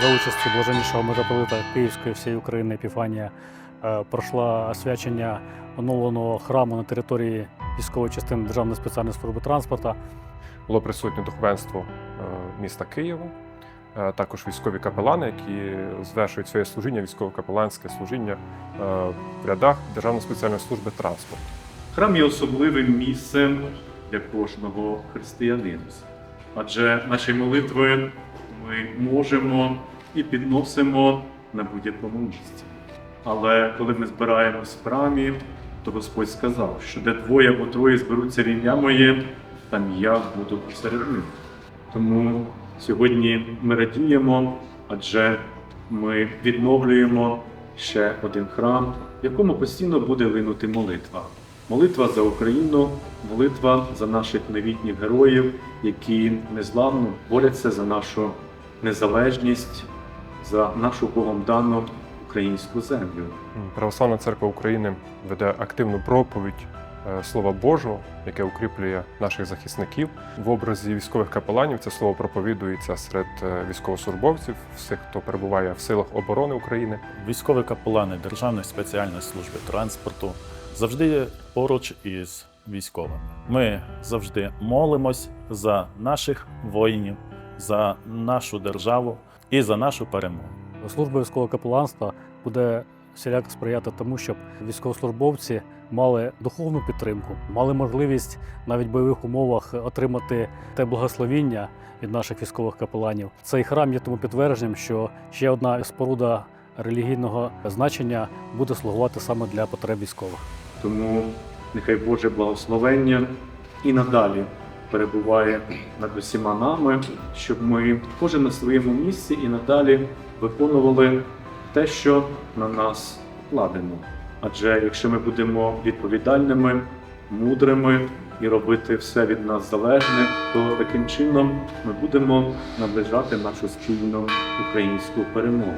за участі блаженнішого митрополита Київської всієї України Епіфанія е, пройшла освячення оновленого храму на території військової частини Державної спеціальної служби транспорту. було присутнє духовенство е, міста Києва, е, також військові капелани, які звершують своє служіння, військово-капеланське служіння в рядах Державної спеціальної служби транспорту. Храм є особливим місцем для кожного християнина. Адже наші молитви ми можемо і підносимо на будь-якому місці. Але коли ми збираємось в храмі, то Господь сказав, що де двоє або троє зберуться в моє, там я буду посеред них. Тому сьогодні ми радіємо, адже ми відновлюємо ще один храм, в якому постійно буде линути молитва. Молитва за Україну, молитва за наших новітніх героїв, які незламно борються за нашу незалежність, за нашу Богом дану українську землю. Православна церква України веде активну проповідь е, Слова Божого, яке укріплює наших захисників. В образі військових капеланів це слово проповідується серед е, військовослужбовців, всіх, хто перебуває в силах оборони України. Військові капелани Державної спеціальної служби транспорту завжди поруч із військовими. Ми завжди молимось за наших воїнів, за нашу державу і за нашу перемогу. Служба військового капеланства буде всіляко сприяти тому, щоб військовослужбовці мали духовну підтримку, мали можливість навіть в бойових умовах отримати те благословіння від наших військових капеланів. Цей храм є тому підтвердженням, що ще одна споруда релігійного значення буде слугувати саме для потреб військових. Тому нехай Боже благословення і надалі перебуває над усіма нами, щоб ми кожен на своєму місці і надалі виконували те, що на нас вкладено. Адже якщо ми будемо відповідальними, мудрими і робити все від нас залежне, то таким чином ми будемо наближати нашу спільну українську перемогу.